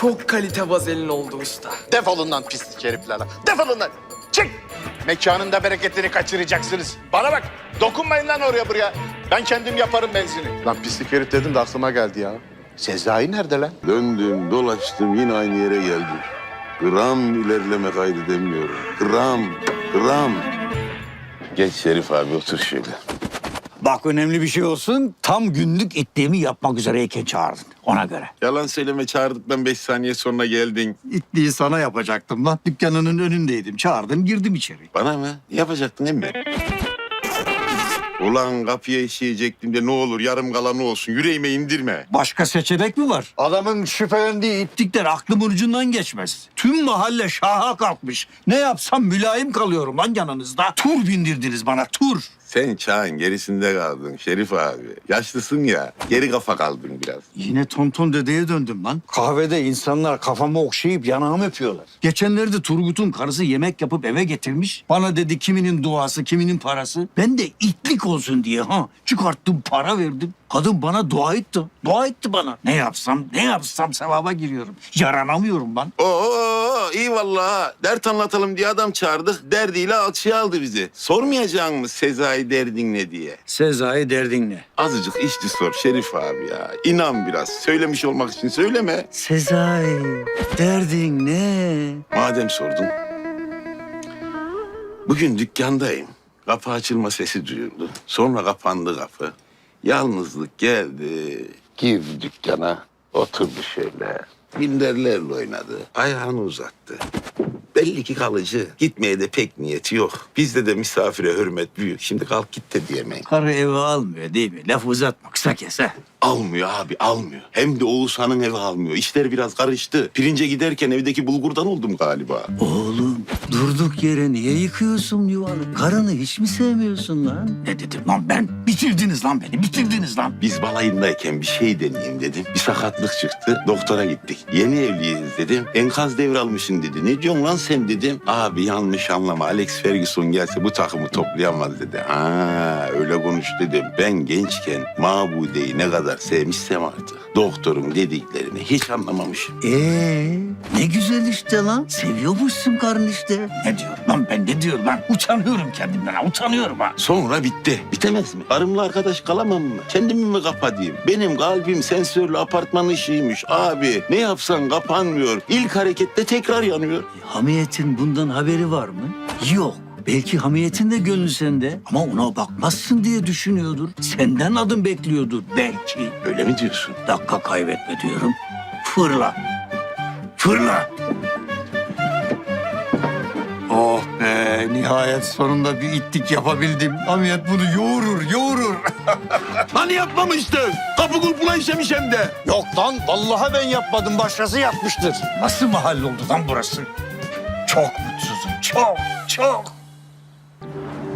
Çok kalite vazelin oldu usta. Defolun lan pislik herifler lan. Defolun lan. Çık. Mekanın da bereketini kaçıracaksınız. Bana bak. Dokunmayın lan oraya buraya. Ben kendim yaparım benzini. Lan pislik herif dedim de aklıma geldi ya. Sezai nerede lan? Döndüm, dolaştım, yine aynı yere geldim. Gram ilerleme kaydedemiyorum. Gram, gram. Geç Şerif abi, otur şöyle. Bak önemli bir şey olsun. Tam günlük itliğimi yapmak üzereyken çağırdın. Ona göre. Yalan söyleme çağırdıktan beş saniye sonra geldin. İtliği sana yapacaktım lan. Dükkanının önündeydim. Çağırdın girdim içeri. Bana mı? Yapacaktın emmi. Ulan kapıya işeyecektim de ne olur yarım kalanı olsun. Yüreğime indirme. Başka seçenek mi var? Adamın şüphelendiği itlikler aklımın ucundan geçmez. Tüm mahalle şaha kalkmış. Ne yapsam mülayim kalıyorum lan yanınızda. Tur bindirdiniz bana tur. Sen çağın gerisinde kaldın Şerif abi. Yaşlısın ya, geri kafa kaldın biraz. Yine tonton dedeye döndüm lan. Kahvede insanlar kafamı okşayıp yanağımı öpüyorlar. Geçenlerde Turgut'un karısı yemek yapıp eve getirmiş. Bana dedi kiminin duası, kiminin parası. Ben de itlik olsun diye ha çıkarttım para verdim. Kadın bana dua etti. Dua etti bana. Ne yapsam, ne yapsam sevaba giriyorum. Yaranamıyorum lan. Oo iyi vallahi. Dert anlatalım diye adam çağırdık. Derdiyle alçıya aldı bizi. Sormayacak mı Sezai derdin ne diye? Sezai derdin ne? Azıcık işçi sor Şerif abi ya. İnan biraz. Söylemiş olmak için söyleme. Sezai derdin ne? Madem sordun. Bugün dükkandayım. Kapı açılma sesi duyuldu. Sonra kapandı kapı. Yalnızlık geldi. Girdi dükkana. Oturdu şöyle. Minderlerle oynadı. Ayağını uzattı. Belli ki kalıcı. Gitmeye de pek niyeti yok. Bizde de misafire hürmet büyük. Şimdi kalk git de diyemeyin. Karı eve almıyor değil mi? Laf uzatma kısa kes ha. Almıyor abi almıyor. Hem de Oğuzhan'ın evi almıyor. İşler biraz karıştı. Pirince giderken evdeki bulgurdan oldum galiba. Oğlum durduk yere niye yıkıyorsun yuvanı? Karını hiç mi sevmiyorsun lan? Ne dedim lan ben? Bitirdiniz lan beni, bitirdiniz lan. Biz balayındayken bir şey deneyeyim dedim. Bir sakatlık çıktı. Doktora gittik. Yeni evliyiz dedim. Enkaz devralmışsın dedi. Ne diyorsun lan sen dedim. Abi yanlış anlama. Alex Ferguson gelse bu takımı toplayamaz dedi. Ha öyle konuş dedim. Ben gençken Mabude'yi ne kadar sevmişsem artık. Doktorun dediklerini hiç anlamamışım. Ee, ne güzel işte lan. Seviyormuşsun karın işte. Ne diyorum lan ben ne diyorum lan? Utanıyorum kendimden ha, utanıyorum ha. Sonra bitti. Bitemez mi? Karımla arkadaş kalamam mı? Kendimi mi kapatayım? Benim kalbim sensörlü apartman ışığıymış abi. Ne yapsan kapanmıyor. İlk harekette tekrar yanıyor. Hamiyetin bundan haberi var mı? Yok. Belki hamiyetin de gönlü sende ama ona bakmazsın diye düşünüyordur. Senden adım bekliyordur belki. Öyle mi diyorsun? Dakika kaybetme diyorum. Fırla. Fırla. Oh be nihayet sonunda bir itlik yapabildim. Hamiyet bunu yoğurur yoğurur. Hani yapmamıştın? Kapı kulpuna işemiş hem de. Yok lan vallahi ben yapmadım başkası yapmıştır. Nasıl mahalle oldu lan burası? Çok mutsuzum çok çok.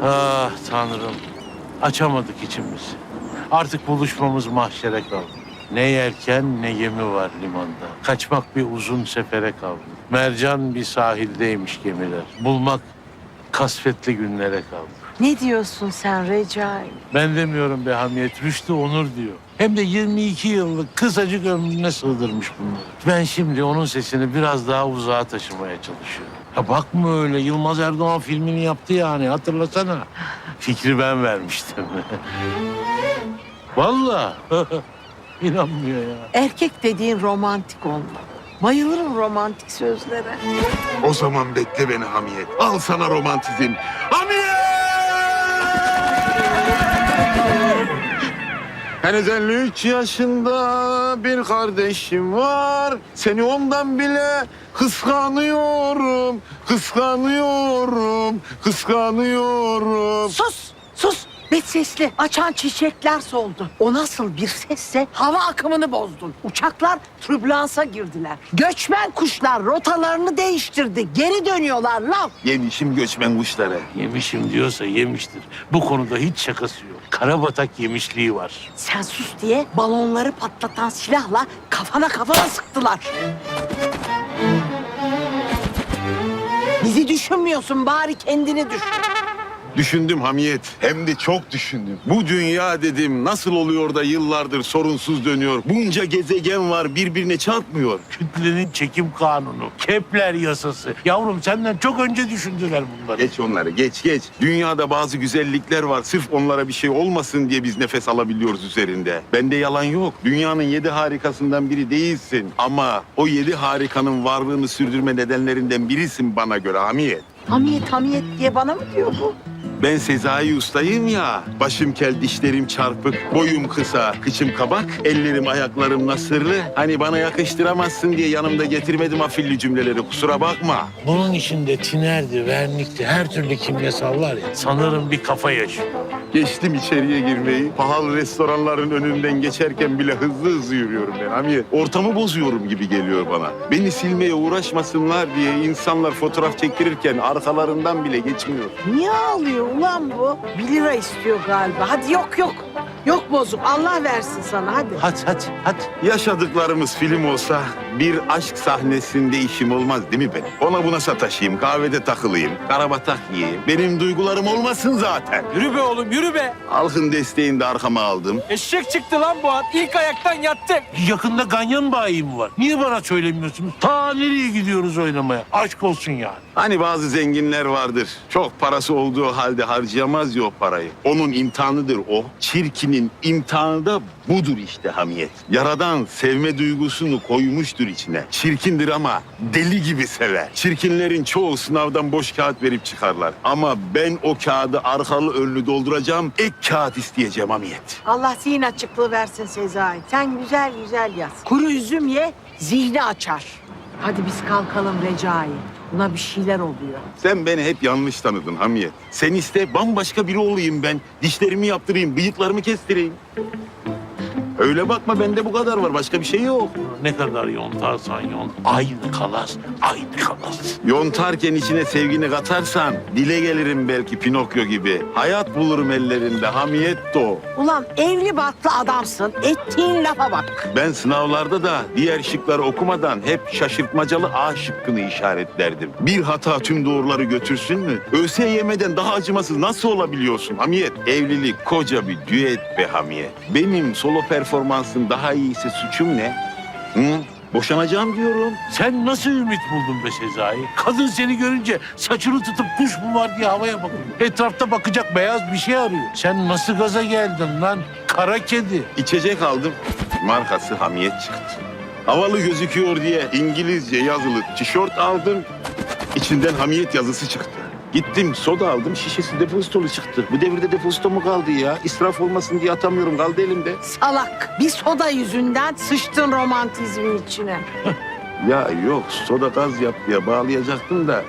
Ah Tanrım. Açamadık içimizi. Artık buluşmamız mahşere kaldı. Ne yelken ne gemi var limanda. Kaçmak bir uzun sefere kaldı. Mercan bir sahildeymiş gemiler. Bulmak kasvetli günlere kaldı. Ne diyorsun sen Recai? Ben demiyorum be Hamiyet, Rüştü Onur diyor. Hem de 22 yıllık kısacık ömrüne sığdırmış bunları. Ben şimdi onun sesini biraz daha uzağa taşımaya çalışıyorum. Ya bakma öyle, Yılmaz Erdoğan filmini yaptı yani hatırlasana. Fikri ben vermiştim. Vallahi inanmıyor ya. Erkek dediğin romantik olmalı. Bayılırım romantik sözlere. O zaman bekle beni Hamiyet. Al sana romantizm. Hamiyet! Henüz 53 yaşında bir kardeşim var. Seni ondan bile kıskanıyorum. Kıskanıyorum. Kıskanıyorum. Sus, sus. Bet sesli. Açan çiçekler soldu. O nasıl bir sesse hava akımını bozdun. Uçaklar trübülansa girdiler. Göçmen kuşlar rotalarını değiştirdi. Geri dönüyorlar lan. Yemişim göçmen kuşları. Yemişim diyorsa yemiştir. Bu konuda hiç şakası yok. Karabatak yemişliği var. Sen sus diye balonları patlatan silahla kafana kafana sıktılar. Bizi düşünmüyorsun bari kendini düşün. Düşündüm Hamiyet. Hem de çok düşündüm. Bu dünya dedim nasıl oluyor da yıllardır sorunsuz dönüyor. Bunca gezegen var birbirine çarpmıyor. Kütlenin çekim kanunu, Kepler yasası. Yavrum senden çok önce düşündüler bunları. Geç onları geç geç. Dünyada bazı güzellikler var. Sırf onlara bir şey olmasın diye biz nefes alabiliyoruz üzerinde. Bende yalan yok. Dünyanın yedi harikasından biri değilsin. Ama o yedi harikanın varlığını sürdürme nedenlerinden birisin bana göre Hamiyet. Hamiyet hamiyet diye bana mı diyor bu? Ben Sezai ustayım ya. Başım kel, dişlerim çarpık, boyum kısa, kıçım kabak, ellerim ayaklarım nasırlı. Hani bana yakıştıramazsın diye yanımda getirmedim afilli cümleleri kusura bakma. Bunun içinde tinerdi, vernikti, her türlü kimyasal var ya. Sanırım bir kafa yaşıyor. Geçtim içeriye girmeyi. Pahalı restoranların önünden geçerken bile hızlı hızlı yürüyorum ben Hamiyet. Ortamı bozuyorum gibi geliyor bana. Beni silmeye uğraşmasınlar diye insanlar fotoğraf çektirirken arkalarından bile geçmiyor. Niye ağlıyor ulan bu? Bir lira istiyor galiba. Hadi yok yok. Yok bozuk. Allah versin sana hadi. Hadi hadi hadi. Yaşadıklarımız film olsa bir aşk sahnesinde işim olmaz değil mi benim? Ona buna sataşayım, kahvede takılayım, karabatak yiyeyim. Benim duygularım olmasın zaten. Yürü be oğlum yürü be. Halkın desteğini de arkama aldım. Eşek çıktı lan bu at. İlk ayaktan yattı. Yakında ganyan bayi mi var? Niye bana söylemiyorsunuz? Ta nereye gidiyoruz oynamaya? Aşk olsun yani. Hani bazı zenginler vardır. Çok parası olduğu halde harcayamaz ya o parayı. Onun imtihanıdır o. Çirkinin imtihanı da budur işte hamiyet. Yaradan sevme duygusunu koymuştur içine. Çirkindir ama deli gibi sever. Çirkinlerin çoğu sınavdan boş kağıt verip çıkarlar. Ama ben o kağıdı arkalı önlü dolduracağım. Ek kağıt isteyeceğim hamiyet. Allah zihin açıklığı versin Sezai. Sen güzel güzel yaz. Kuru üzüm ye, zihni açar. Hadi biz kalkalım Recai. Buna bir şeyler oluyor. Sen beni hep yanlış tanıdın Hamiyet. Sen iste bambaşka biri olayım ben. Dişlerimi yaptırayım, bıyıklarımı kestireyim. Öyle bakma bende bu kadar var. Başka bir şey yok. Ne kadar yontarsan yont. Aynı kalas, aynı kalas. Yontarken içine sevgini katarsan dile gelirim belki Pinokyo gibi. Hayat bulurum ellerinde hamiyet de o. Ulan evli barklı adamsın. Ettiğin lafa bak. Ben sınavlarda da diğer şıkları okumadan hep şaşırtmacalı A şıkkını işaretlerdim. Bir hata tüm doğruları götürsün mü? ÖSYM'den daha acımasız nasıl olabiliyorsun Hamiyet? Evlilik koca bir düet be Hamiyet. Benim solo performansım daha iyiyse suçum ne? Hı? Boşanacağım diyorum. Sen nasıl ümit buldun be Sezai? Kadın seni görünce saçını tutup kuş mu var diye havaya bakıyor. Etrafta bakacak beyaz bir şey arıyor. Sen nasıl gaza geldin lan? Kara kedi. İçecek aldım. Markası Hamiyet çıktı. Havalı gözüküyor diye İngilizce yazılı tişört aldım. İçinden Hamiyet yazısı çıktı. Gittim soda aldım şişesi depozitolu çıktı. Bu devirde depozito mu kaldı ya? İsraf olmasın diye atamıyorum kaldı elimde. Salak. Bir soda yüzünden sıçtın romantizmin içine. Ya yok soda gaz yap diye bağlayacaktım da.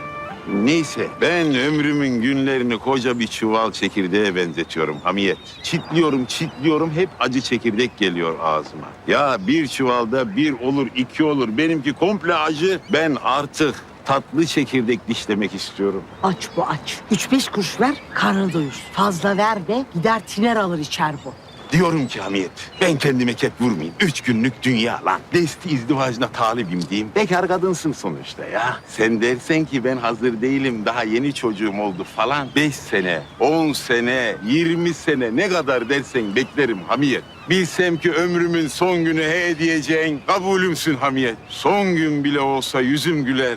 Neyse ben ömrümün günlerini koca bir çuval çekirdeğe benzetiyorum Hamiyet. Çitliyorum çitliyorum hep acı çekirdek geliyor ağzıma. Ya bir çuvalda bir olur iki olur benimki komple acı. Ben artık tatlı çekirdek dişlemek istiyorum. Aç bu aç. Üç beş kuruş ver, karnı doyur. Fazla ver de gider tiner alır içer bu. Diyorum ki Hamiyet, ben kendime ket vurmayayım. Üç günlük dünya lan. Desti izdivacına talibim diyeyim. Bekar kadınsın sonuçta ya. Sen dersen ki ben hazır değilim, daha yeni çocuğum oldu falan. Beş sene, on sene, yirmi sene ne kadar dersen beklerim Hamiyet. Bilsem ki ömrümün son günü he diyeceğin kabulümsün Hamiyet. Son gün bile olsa yüzüm güler.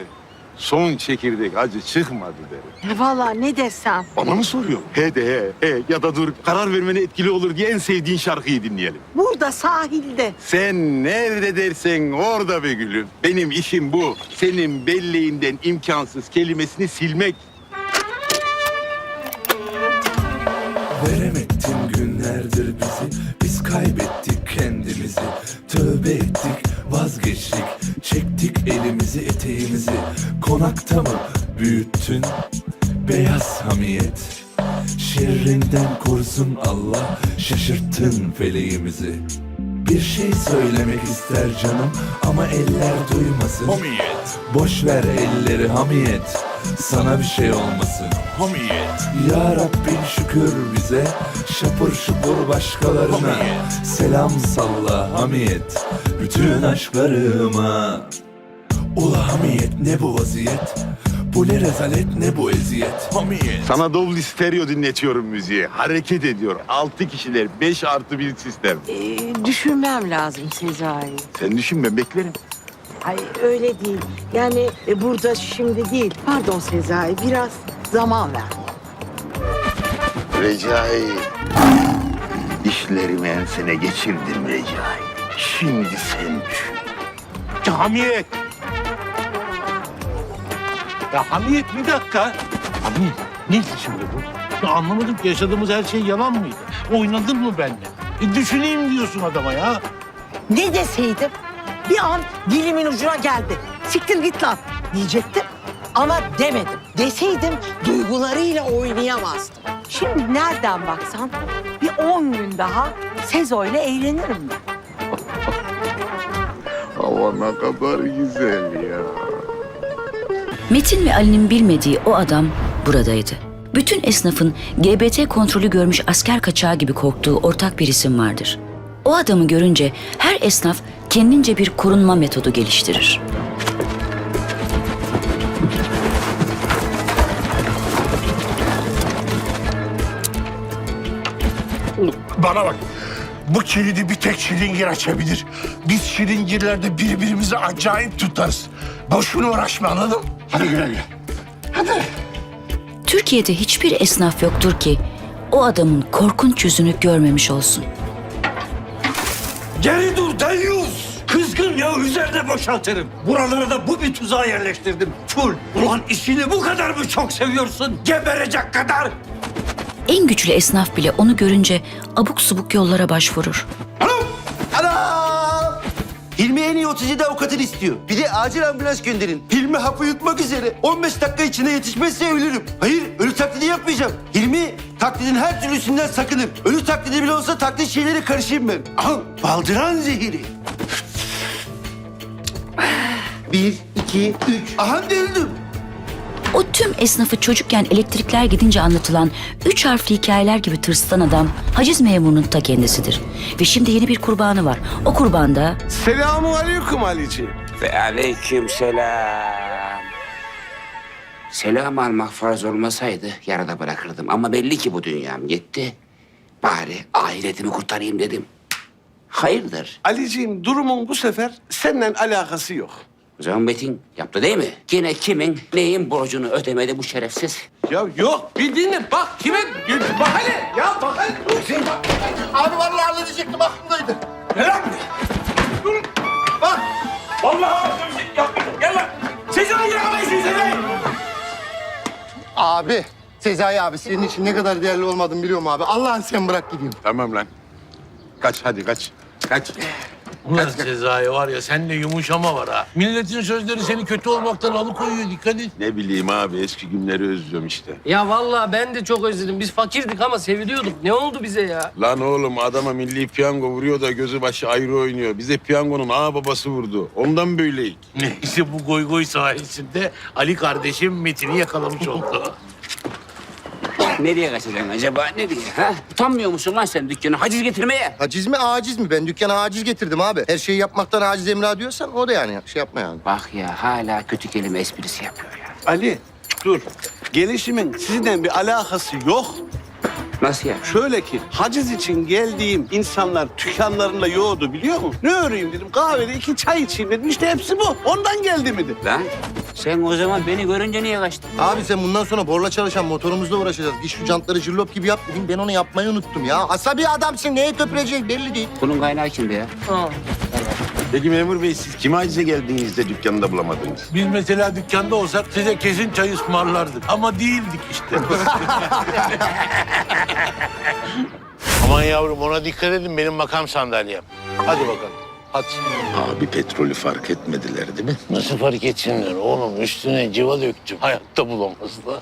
Son çekirdek acı çıkmadı derim. E valla ne desem. Bana mı soruyor? He de he, he ya da dur karar vermene etkili olur diye en sevdiğin şarkıyı dinleyelim. Burada sahilde. Sen nerede dersen orada be gülüm. Benim işim bu. Senin belleğinden imkansız kelimesini silmek. Veremettin günlerdir bizi. Biz kaybettik kendimizi. Tövbe ettik vazgeçtik. Çektik elimizi eteğimizi. Konakta mı büyüttün? Beyaz hamiyet. Şerrinden korusun Allah. Şaşırttın feleğimizi. Bir şey söylemek ister canım ama eller duymasın. Hamiyet. Boş ver elleri hamiyet. Sana bir şey olmasın. Hamiyet. Ya Rabbim şükür bize. Şapur şupur başkalarına. Selam salla hamiyet. Bütün aşklarıma. Ula hamiyet ne bu vaziyet? Bu ne rezalet ne bu eziyet Hamiyet Sana Dolby stereo dinletiyorum müziği. Hareket ediyor. Altı kişiler. Beş artı bir sistem. Ee, düşünmem lazım Sezai. Sen düşün ben beklerim. Ay öyle değil. Yani e, burada şimdi değil. Pardon Sezai biraz zaman ver. Recai. İşlerimi ensene geçirdim Recai. Şimdi sen düşün. Hamiyet. Ya Hamiyet bir dakika. Hamiyet neydi şimdi bu? Ya anlamadım ki yaşadığımız her şey yalan mıydı? Oynadın mı benimle? E, düşüneyim diyorsun adama ya. Ne deseydim? Bir an dilimin ucuna geldi. Siktir git lan diyecektim. Ama demedim. Deseydim duygularıyla oynayamazdım. Şimdi nereden baksan bir on gün daha Sezo'yla eğlenirim ben. Hava ne kadar güzel ya. Metin ve Ali'nin bilmediği o adam buradaydı. Bütün esnafın GBT kontrolü görmüş asker kaçağı gibi korktuğu ortak bir isim vardır. O adamı görünce her esnaf kendince bir korunma metodu geliştirir. Bana bak. Bu kilidi bir tek şilingir açabilir. Biz şilingirlerde birbirimizi acayip tutarız. Boşuna uğraşma anladın mı? Hadi güle güle. Türkiye'de hiçbir esnaf yoktur ki o adamın korkunç yüzünü görmemiş olsun. Üzerine boşaltırım. Buralara da bu bir tuzağa yerleştirdim. Full. Ulan işini bu kadar mı çok seviyorsun? Geberecek kadar. En güçlü esnaf bile onu görünce abuk subuk yollara başvurur. Ana! Hilmi en iyi 37 avukatını istiyor. Bir de acil ambulans gönderin. Hilmi hapı yutmak üzere. 15 dakika içinde yetişmezse ölürüm. Hayır, ölü taklidi yapmayacağım. Hilmi taklidin her türlüsünden sakınır. Ölü taklidi bile olsa taklit şeylere karışayım ben. Al, baldıran zehiri. Bir, iki, üç. Aha öldüm. O tüm esnafı çocukken elektrikler gidince anlatılan üç harfli hikayeler gibi tırsıtan adam haciz memurunun ta kendisidir. Ve şimdi yeni bir kurbanı var. O kurban da Selamun aleyküm Alici. Ve aleyküm selam. Selam almak farz olmasaydı yarıda bırakırdım. Ama belli ki bu dünyam gitti. Bari ahiretimi kurtarayım dedim. Hayırdır? Aliciğim durumun bu sefer seninle alakası yok. O zaman Metin yaptı değil mi? Yine kimin neyin borcunu ödemedi bu şerefsiz? Ya yok bir dinle bak kime bak hele ya bak hele. Abi vallahi halledecektim aklımdaydı. Ne lan? Dur. Bak. Vallahi yapmayacağım. Gel lan. Sezai yakalayın Sezai. Abi, Sezai abi senin için ne kadar değerli olmadığını biliyorum abi. Allah'ın sen bırak gideyim. Tamam lan. Kaç hadi kaç. Kaç. Ulan Sezai var ya sende yumuşama var ha. Milletin sözleri seni kötü olmaktan alıkoyuyor dikkat et. Ne bileyim abi eski günleri özlüyorum işte. Ya vallahi ben de çok özledim. Biz fakirdik ama seviliyorduk. Ne oldu bize ya? Lan oğlum adama milli piyango vuruyor da gözü başı ayrı oynuyor. Bize piyangonun ağa babası vurdu. Ondan böyleyik. Neyse bu goy goy sayesinde Ali kardeşim Metin'i yakalamış oldu. Nereye kaçacaksın acaba? Nereye? Ha? Utanmıyor musun lan sen dükkana haciz getirmeye? Haciz mi aciz mi? Ben dükkana aciz getirdim abi. Her şeyi yapmaktan aciz Emrah diyorsan o da yani şey yapma yani. Bak ya hala kötü kelime esprisi yapıyor ya. Ali dur. Gelişimin sizinle bir alakası yok. Nasıl ya? Şöyle ki haciz için geldiğim insanlar dükkanlarında yoğurdu biliyor musun? Ne öreyim dedim kahvede iki çay içeyim dedim. İşte hepsi bu. Ondan geldi mi dedim. Lan sen o zaman beni görünce niye kaçtın? Abi sen bundan sonra borla çalışan motorumuzla uğraşacağız. Git şu jantları jillop gibi yap dedim. Ben onu yapmayı unuttum ya. Asabi adamsın. Neye köpürecek belli değil. Bunun kaynağı kimdi ya? Peki memur bey siz kime acize geldiniz de dükkanında bulamadınız? Biz mesela dükkanda olsak size kesin çay ısmarlardık. Ama değildik işte. Aman yavrum ona dikkat edin benim makam sandalyem. Hadi bakalım. Hadi. Abi petrolü fark etmediler değil mi? Nasıl fark etsinler oğlum üstüne civa döktüm. Hayatta bulamazlar.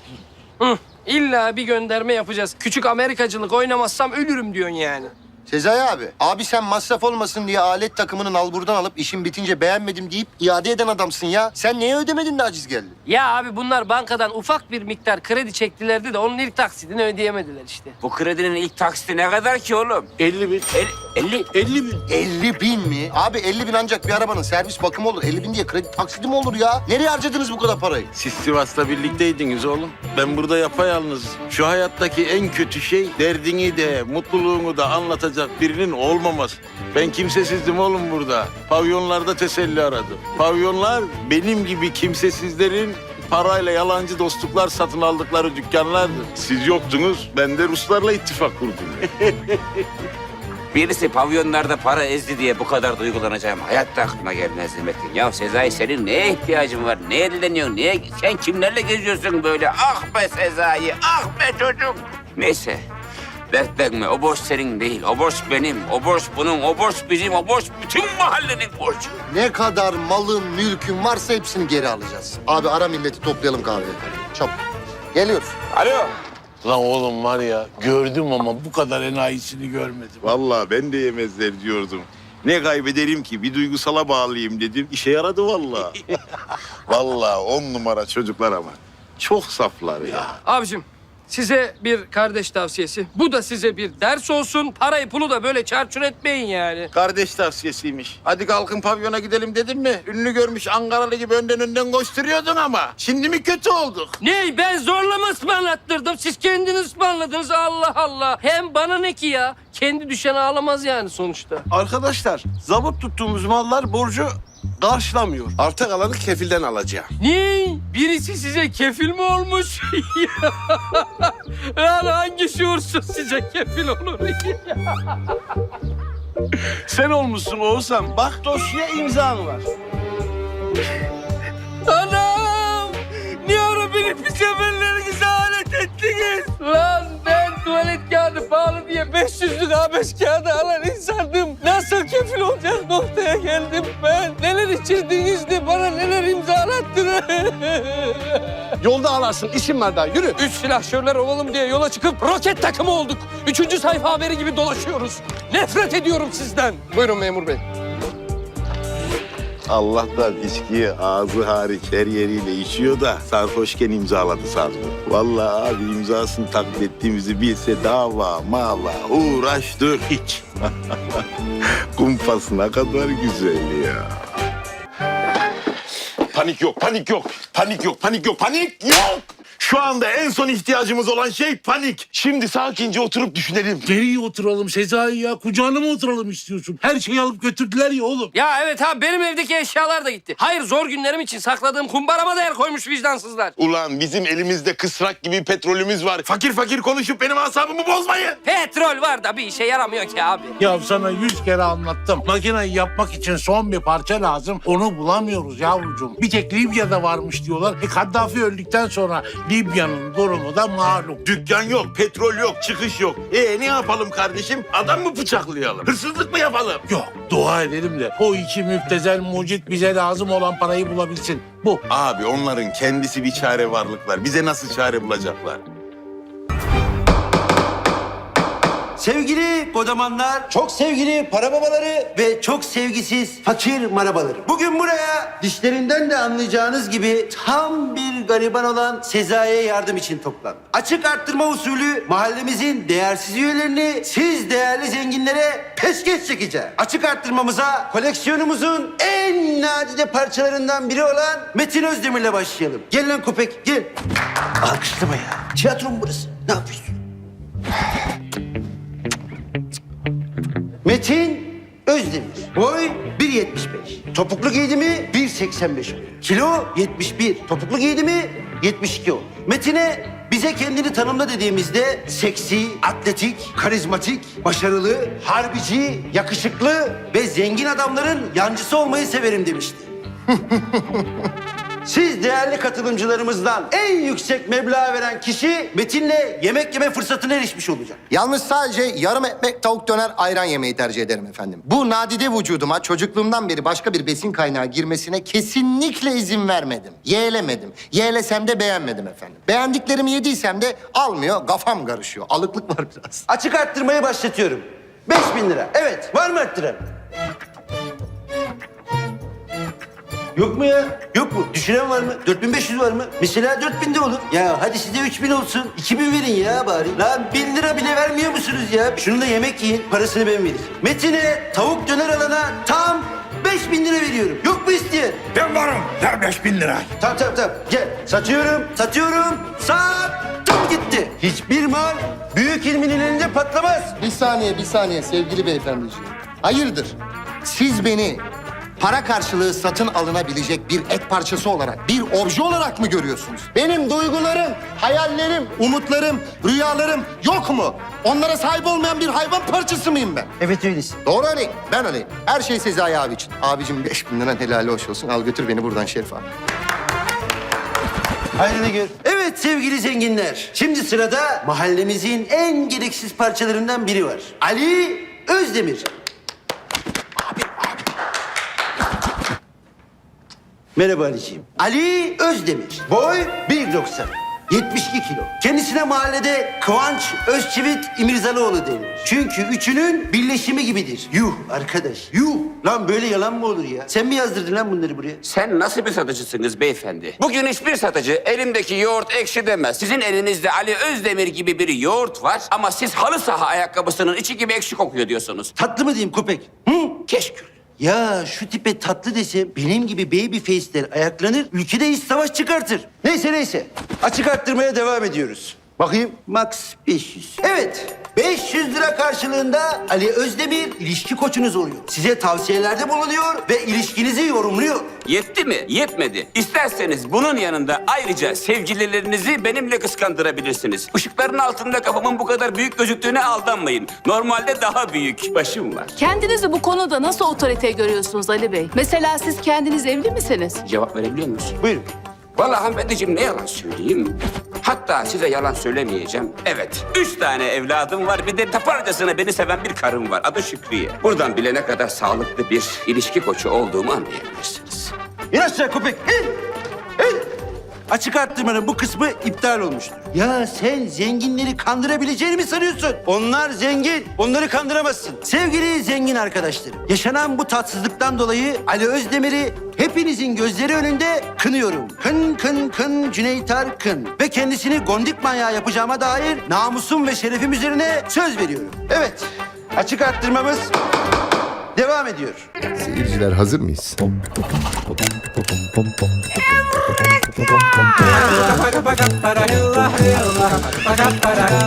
Hı, illa bir gönderme yapacağız. Küçük Amerikacılık oynamazsam ölürüm diyorsun yani. Sezai abi, abi sen masraf olmasın diye alet takımının alburdan alıp işin bitince beğenmedim deyip iade eden adamsın ya. Sen neye ödemedin de aciz geldi? Ya abi bunlar bankadan ufak bir miktar kredi çektilerdi de onun ilk taksidini ödeyemediler işte. Bu kredinin ilk taksiti ne kadar ki oğlum? 50 bin. El, 50. 50 bin. 50 bin mi? Abi 50 bin ancak bir arabanın servis bakımı olur. 50 bin diye kredi taksidi mi olur ya? Nereye harcadınız bu kadar parayı? Siz Sivas'ta birlikteydiniz oğlum. Ben burada yapayalnız. Şu hayattaki en kötü şey derdini de mutluluğunu da anlatacak birinin olmaması. Ben kimsesizdim oğlum burada. Pavyonlarda teselli aradım. Pavyonlar benim gibi kimsesizlerin parayla yalancı dostluklar satın aldıkları dükkanlardı. Siz yoktunuz, ben de Ruslarla ittifak kurdum. Birisi pavyonlarda para ezdi diye bu kadar duygulanacağım. Hayatta aklıma gelmezdi Metin. Ya Sezai senin neye ihtiyacın var? Neye dileniyorsun? Neye... Sen kimlerle geziyorsun böyle? Ah be Sezai, ah be çocuk. Neyse. Dertlenme. O borç senin değil. O borç benim. O borç bunun. O borç bizim. O borç bütün mahallenin borcu. Ne kadar malın, mülkün varsa hepsini geri alacağız. Abi ara milleti toplayalım kahveye. Çabuk. Geliyoruz. Alo. Lan oğlum var ya gördüm ama bu kadar enayisini görmedim. Vallahi ben de yemezler diyordum. Ne kaybederim ki? Bir duygusala bağlayayım dedim. İşe yaradı vallahi. vallahi on numara çocuklar ama. Çok saflar ya. Abicim size bir kardeş tavsiyesi. Bu da size bir ders olsun. Parayı pulu da böyle çarçur etmeyin yani. Kardeş tavsiyesiymiş. Hadi kalkın pavyona gidelim dedim mi? Ünlü görmüş Ankaralı gibi önden önden koşturuyordun ama. Şimdi mi kötü olduk? Ne ben zorla mı ısmarlattırdım? Siz kendiniz ısmarladınız Allah Allah. Hem bana ne ki ya? Kendi düşen ağlamaz yani sonuçta. Arkadaşlar zabıt tuttuğumuz mallar borcu karşılamıyor. Arta kalanı kefilden alacağım. Ne? Birisi size kefil mi olmuş? yani hangi şuursuz size kefil olur? Sen olmuşsun Oğuzhan. Bak dosya imzan var. Anam! Niye ara beni pis seferlerinize alet ettiniz? Lan ben tuvalet kağıdı pahalı diye 500'lük A5 kağıdı alan insandım. Nasıl kefil olacak noktaya geldim ben? Neler içirdiniz de bana neler imzalattınız? Yolda alarsın. işim var daha. Yürü. Üç silahşörler olalım diye yola çıkıp roket takımı olduk. Üçüncü sayfa haberi gibi dolaşıyoruz. Nefret ediyorum sizden. Buyurun memur bey. Allah'tan içkiyi ağzı hariç her yeriyle içiyor da sarhoşken imzaladı sandım. Vallahi abi imzasını taklit ettiğimizi bilse dava mava uğraş dur hiç. Kumpas ne kadar güzel ya. Panik yok, panik yok. Panik yok, panik yok, panik yok. Şu anda en son ihtiyacımız olan şey panik. Şimdi sakince oturup düşünelim. Nereye oturalım Sezai ya? Kucağına mı oturalım istiyorsun? Her şeyi alıp götürdüler ya oğlum. Ya evet abi benim evdeki eşyalar da gitti. Hayır zor günlerim için sakladığım kumbarama değer koymuş vicdansızlar. Ulan bizim elimizde kısrak gibi petrolümüz var. Fakir fakir konuşup benim asabımı bozmayın. Petrol var da bir işe yaramıyor ki abi. Ya sana yüz kere anlattım. Makineyi yapmak için son bir parça lazım. Onu bulamıyoruz yavrucuğum. Bir tek Libya'da varmış diyorlar. E Kaddafi öldükten sonra Libya'nın durumu da malum. Dükkan yok, petrol yok, çıkış yok. E ne yapalım kardeşim? Adam mı bıçaklayalım? Hırsızlık mı yapalım? Yok dua edelim de o iki müptezel mucit bize lazım olan parayı bulabilsin. Bu. Abi onların kendisi bir çare varlıklar. Bize nasıl çare bulacaklar? Sevgili kodamanlar, çok sevgili para babaları ve çok sevgisiz fakir marabaları. Bugün buraya dişlerinden de anlayacağınız gibi tam bir gariban olan Sezai'ye yardım için toplandım. Açık arttırma usulü mahallemizin değersiz üyelerini siz değerli zenginlere peşkeş çekeceğim. Açık arttırmamıza koleksiyonumuzun en nadide parçalarından biri olan Metin Özdemir'le başlayalım. Gel lan köpek gel. Alkışlama ya. Tiyatro mu burası? Ne yapıyorsun? Metin Özdemir. Boy 1.75. Topuklu giydi mi 1.85 oluyor. Kilo 71. Topuklu giydi mi 72 oluyor. Metin'e bize kendini tanımla dediğimizde seksi, atletik, karizmatik, başarılı, harbici, yakışıklı ve zengin adamların yancısı olmayı severim demişti. Siz değerli katılımcılarımızdan en yüksek meblağ veren kişi Metin'le yemek yeme fırsatına erişmiş olacak. Yalnız sadece yarım ekmek tavuk döner ayran yemeyi tercih ederim efendim. Bu nadide vücuduma çocukluğumdan beri başka bir besin kaynağı girmesine kesinlikle izin vermedim. Yeğlemedim. Yeğlesem de beğenmedim efendim. Beğendiklerimi yediysem de almıyor, kafam karışıyor. Alıklık var biraz. Açık arttırmayı başlatıyorum. 5000 lira. Evet. Var mı arttıran? Yok mu ya? Yok mu? Düşüren var mı? 4500 var mı? Mesela 4000 de olur. Ya hadi size 3000 olsun. 2000 verin ya bari. Lan 1000 lira bile vermiyor musunuz ya? Şunu da yemek yiyin. Parasını ben vereyim. Metin'e tavuk döner alana tam 5000 lira veriyorum. Yok mu isteyen? Ben varım. Ver beş bin lira. Tamam tamam tamam. Gel. Satıyorum. Satıyorum. Sattım gitti. Hiçbir mal büyük ilminin elinde patlamaz. Bir saniye, bir saniye sevgili beyefendiciğim. Hayırdır? Siz beni para karşılığı satın alınabilecek bir et parçası olarak, bir obje olarak mı görüyorsunuz? Benim duygularım, hayallerim, umutlarım, rüyalarım yok mu? Onlara sahip olmayan bir hayvan parçası mıyım ben? Evet öylesin. Doğru Ali, ben Ali. Her şey Sezai abi için. Abicim beş bin liran helali hoş olsun. Al götür beni buradan Şerif abi. Hayrını gör. Evet sevgili zenginler. Şimdi sırada mahallemizin en gereksiz parçalarından biri var. Ali Özdemir. Merhaba Ali'ciğim. Ali Özdemir. Boy 1.90. 72 kilo. Kendisine mahallede Kıvanç Özçivit İmirzalıoğlu denir. Çünkü üçünün birleşimi gibidir. Yuh arkadaş, yuh. Lan böyle yalan mı olur ya? Sen mi yazdırdın lan bunları buraya? Sen nasıl bir satıcısınız beyefendi? Bugün hiçbir satıcı elimdeki yoğurt ekşi demez. Sizin elinizde Ali Özdemir gibi bir yoğurt var ama siz halı saha ayakkabısının içi gibi ekşi kokuyor diyorsunuz. Tatlı mı diyeyim köpek? Hı? Keşkül. Ya şu tipe tatlı desem benim gibi baby face'ler ayaklanır, ülkede iç savaş çıkartır. Neyse neyse. Açık arttırmaya devam ediyoruz. Bakayım. Max 500. Evet. 500 lira karşılığında Ali Özdemir ilişki koçunuz oluyor. Size tavsiyelerde bulunuyor ve ilişkinizi yorumluyor. Yetti mi? Yetmedi. İsterseniz bunun yanında ayrıca sevgililerinizi benimle kıskandırabilirsiniz. Işıkların altında kafamın bu kadar büyük gözüktüğüne aldanmayın. Normalde daha büyük başım var. Kendinizi bu konuda nasıl otorite görüyorsunuz Ali Bey? Mesela siz kendiniz evli misiniz? Cevap verebiliyor musun? Buyurun. Vallahi hanımefendiciğim ne yalan söyleyeyim. Hatta size yalan söylemeyeceğim. Evet, üç tane evladım var. Bir de taparcasına beni seven bir karım var. Adı Şükriye. Buradan bile ne kadar sağlıklı bir ilişki koçu olduğumu anlayabilirsiniz. İn aşağı köpek. İn. Açık arttırmanın bu kısmı iptal olmuştur. Ya sen zenginleri kandırabileceğini mi sanıyorsun? Onlar zengin. Onları kandıramazsın. Sevgili zengin arkadaşlarım. Yaşanan bu tatsızlıktan dolayı Ali Özdemir'i hepinizin gözleri önünde kınıyorum. Kın kın kın Cüneyt Arkın. Ve kendisini gondik manyağı yapacağıma dair namusum ve şerefim üzerine söz veriyorum. Evet. Açık arttırmamız devam ediyor. Seyirciler hazır mıyız? Para